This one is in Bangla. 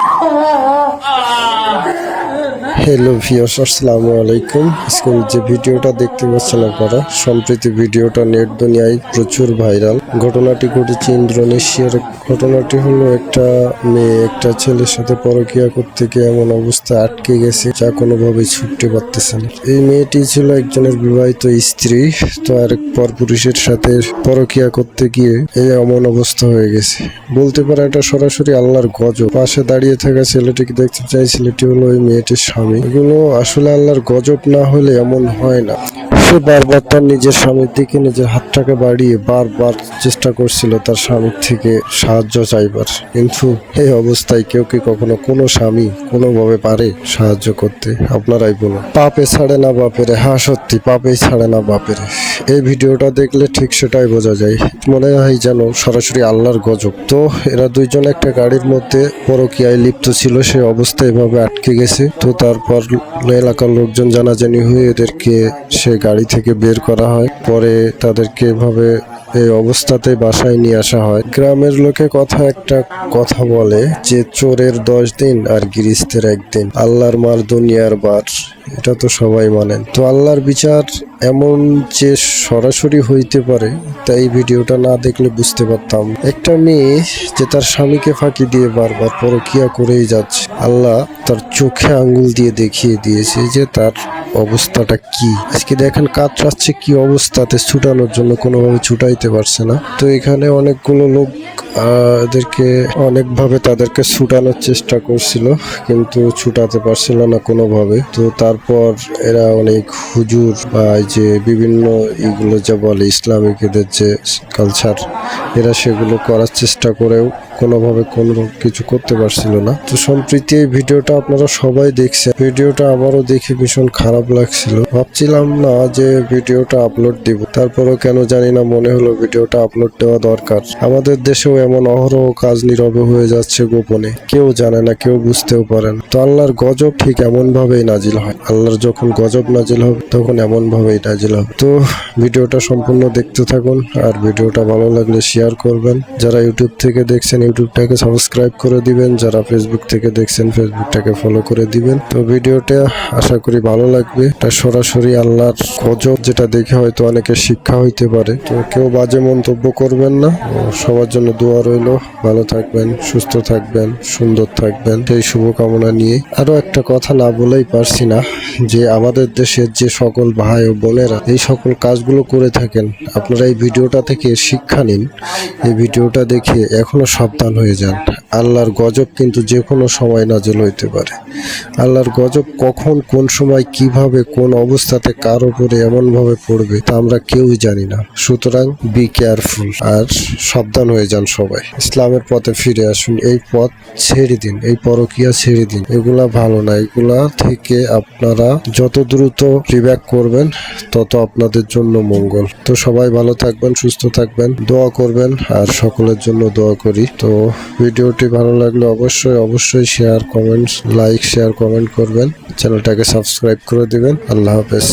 아. হ্যালো ভিউয়ার্স আসসালামু আলাইকুম। আজকে যে ভিডিওটা দেখতে পাচ্ছেন আপনারা, সম্প্রতি ভিডিওটা নেট দুনিয়ায় প্রচুর ভাইরাল। ঘটনাটি ঘটেছে ইন্দ্রনেশিয়ার ঘটনাটি হলো একটা মেয়ে, একটা ছেলের সাথে পরকিয়া করতে গিয়ে এমন অবস্থায় আটকে গেছে, যা কোনোভাবে ছুটতে পারতেছে না। এই মেয়েটি ছিল একজনের বিবাহিত স্ত্রী, তো আরেক পরপুরুষের সাথে পরকিয়া করতে গিয়ে এই এমন অবস্থা হয়ে গেছে। বলতে পারে এটা সরাসরি আল্লাহর গজব। পাশে দাঁড়িয়ে থাকা ছেলেটিকে দেখতে চাই, ছেলেটি হলো ওই মেয়েটির স্বামী। এগুলো আসলে আল্লাহর গজব না হলে এমন হয় না। সে বারবার তার নিজের স্বামীর দিকে নিজের হাতটাকে বাড়িয়ে বারবার চেষ্টা করছিল তার স্বামীর থেকে সাহায্য চাইবার। কিন্তু এই অবস্থায় কেউ কি কখনো কোনো স্বামী কোনোভাবে পারে সাহায্য করতে? আপনারাই বলুন। পাপে ছাড়ে না বাপেরে। হ্যাঁ সত্যি, পাপেই ছাড়ে না বাপেরে। এই ভিডিওটা দেখলে ঠিক সেটাই বোঝা যায়। মনে হয় যেন সরাসরি আল্লাহর গজব। তো এরা দুইজন একটা গাড়ির মধ্যে পরকিয়ায় লিপ্ত ছিল, সে অবস্থা এভাবে আটকে গেছে। তো তারপর এলাকার লোকজন জানাজানি হয়ে এদেরকে সে গাড়ি থেকে বের করা হয়। পরে তাদেরকে এভাবে এই অবস্থাতে বাসায় নিয়ে আসা হয়। গ্রামের লোকে কথা একটা কথা বলে যে, চোরের দশ দিন আর গিরিস্তের একদিন। আল্লাহর মার দুনিয়ার বার। এটা তো সবাই মানেন। তো আল্লাহর বিচার এমন যে সরাসরি হইতে পারে, তাই ভিডিওটা না দেখলে বুঝতে পারতাম। একটা মেয়ে যে তার স্বামীকে ফাঁকি দিয়ে বারবার পরকিয়া করেই যাচ্ছে, আল্লাহ তার চোখে আঙ্গুল দিয়ে দেখিয়ে দিয়েছে যে, তার অবস্থাটা কি? আজকে দেখেন কাজ চাচ্ছে কি অবস্থাতে, ছুটানোর জন্য কোনোভাবে ছুটাইতে পারছে না। তো এখানে অনেকগুলো লোক এদেরকে অনেকভাবে তাদেরকে ছুটানোর চেষ্টা করছিল, কিন্তু ছুটাতে পারছিল না কোনোভাবে। তো তারপর এরা অনেক হুজুর বা যে বিভিন্ন এগুলো যা বলে ইসলামিক এদের যে কালচার এরা সেগুলো করার চেষ্টা করেও কোনোভাবে কোনো কিছু করতে পারছিল না। তো সম্প্রীতি এই ভিডিওটা আপনারা সবাই দেখছেন। ভিডিওটা আমারও দেখে ভীষণ খারাপ লাগছিল। ভাবছিলাম না যে ভিডিওটা আপলোড দিব। তারপরেও কেন জানি না মনে হলো ভিডিওটা আপলোড দেওয়া দরকার। আমাদের দেশেও এমন অহরহ কাজ নীরবে হয়ে যাচ্ছে গোপনে। কেউ জানে না, কেউ বুঝতেও পারে না। তো আল্লাহর গজব ঠিক এমন ভাবেই নাজিল হয়। আল্লাহর যখন গজব নাজিল হবে, তখন এমন ভাবেই নাজিল হবে। তো ভিডিওটা সম্পূর্ণ দেখতে থাকুন, আর ভিডিওটা ভালো লাগলে শেয়ার করবেন। যারা ইউটিউব থেকে দেখছেন ইউটিউবটাকে সাবস্ক্রাইব করে দিবেন। যারা ফেসবুক থেকে দেখছেন ফেসবুকটাকে ফলো করে দিবেন। তো ভিডিওটা আশা করি ভালো লাগবে। এটা সরাসরি আল্লাহর গজব যেটা দেখে হয়তো অনেকের শিক্ষা হইতে পারে। তো কেউ বাজে মন্তব্য করবেন না। সবার জন্য দোয়া রইল। ভালো থাকবেন, সুস্থ থাকবেন, সুন্দর থাকবেন। সেই শুভকামনা নিয়ে আরও একটা কথা না বলেই পারছি না যে আমাদের দেশের যে সকল ভাই ও বোনেরা এই সকল কাজগুলো করে থাকেন, আপনারা এই ভিডিওটা থেকে শিক্ষা নিন। এই ভিডিওটা দেখে এখনও সাবধান হয়ে যান। আল্লাহর গজব কিন্তু যে কোনো সময় নাজেল হইতে পারে। আল্লাহর গজব কখন, কোন সময়, কীভাবে, কোন অবস্থাতে কার উপরে এমনভাবে পড়বে তা আমরা কেউই জানি না। সুতরাং বি কেয়ারফুল আর সাবধান হয়ে যান সবাই। ইসলামের পথে ফিরে আসুন। এই পথ ছেড়ে দিন, এই পরকিয়া ছেড়ে দিন। এগুলা ভালো না, এগুলা থেকে আপনারা যত দ্রুত রিব্যাক করবেন, তত আপনাদের জন্য মঙ্গল। তো সবাই ভালো থাকবেন, সুস্থ থাকবেন, দোয়া করবেন আর সকলের জন্য দোয়া করি। তো ভিডিওটি ভালো লাগলে অবশ্যই অবশ্যই share comments like share comment করবেন। চ্যানেলটাকে সাবস্ক্রাইব করে দিবেন। আল্লাহ হাফেজ।